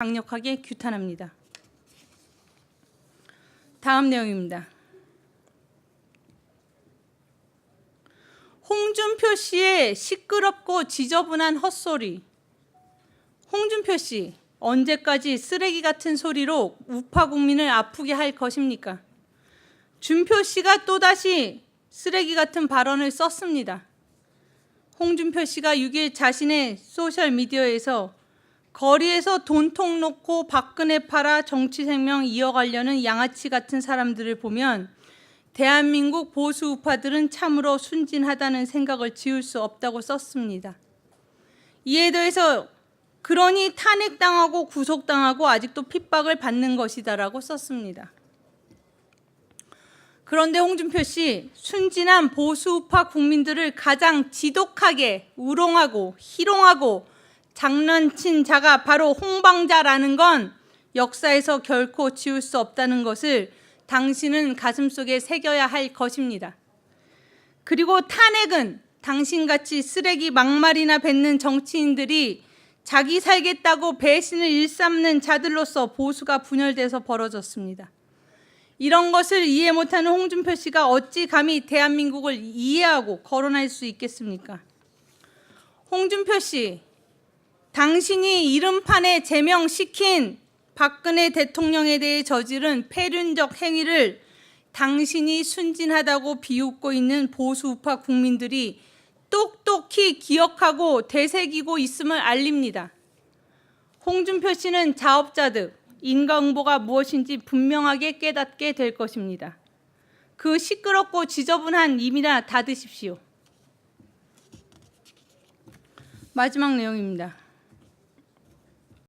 강력하게 규탄합니다. 다음 내용입니다. 홍준표 씨의 시끄럽고 지저분한 헛소리. 홍준표 씨, 언제까지 쓰레기 같은 소리로 우파 국민을 아프게 할 것입니까? 준표 씨가 또다시 쓰레기 같은 발언을 썼습니다. 홍준표 씨가 6일 자신의 소셜 미디어에서 거리에서 돈통 놓고 박근혜 팔아 정치 생명 이어가려는 양아치 같은 사람들을 보면 대한민국 보수 우파들은 참으로 순진하다는 생각을 지울 수 없다고 썼습니다. 이에 더해서 그러니 탄핵당하고 구속당하고 아직도 핍박을 받는 것이다라고 썼습니다. 그런데 홍준표 씨 순진한 보수 우파 국민들을 가장 지독하게 우롱하고 희롱하고 장난친 자가 바로 홍방자라는 건 역사에서 결코 지울 수 없다는 것을 당신은 가슴속에 새겨야 할 것입니다. 그리고 탄핵은 당신같이 쓰레기 막말이나 뱉는 정치인들이 자기 살겠다고 배신을 일삼는 자들로서 보수가 분열돼서 벌어졌습니다. 이런 것을 이해 못하는 홍준표 씨가 어찌 감히 대한민국을 이해하고 거론할 수 있겠습니까? 홍준표 씨, 당신이 이름판에 제명시킨 박근혜 대통령에 대해 저지른 폐륜적 행위를 당신이 순진하다고 비웃고 있는 보수 우파 국민들이 똑똑히 기억하고 되새기고 있음을 알립니다. 홍준표 씨는 자업자득, 인과응보가 무엇인지 분명하게 깨닫게 될 것입니다. 그 시끄럽고 지저분한 입이나 닫으십시오. 마지막 내용입니다.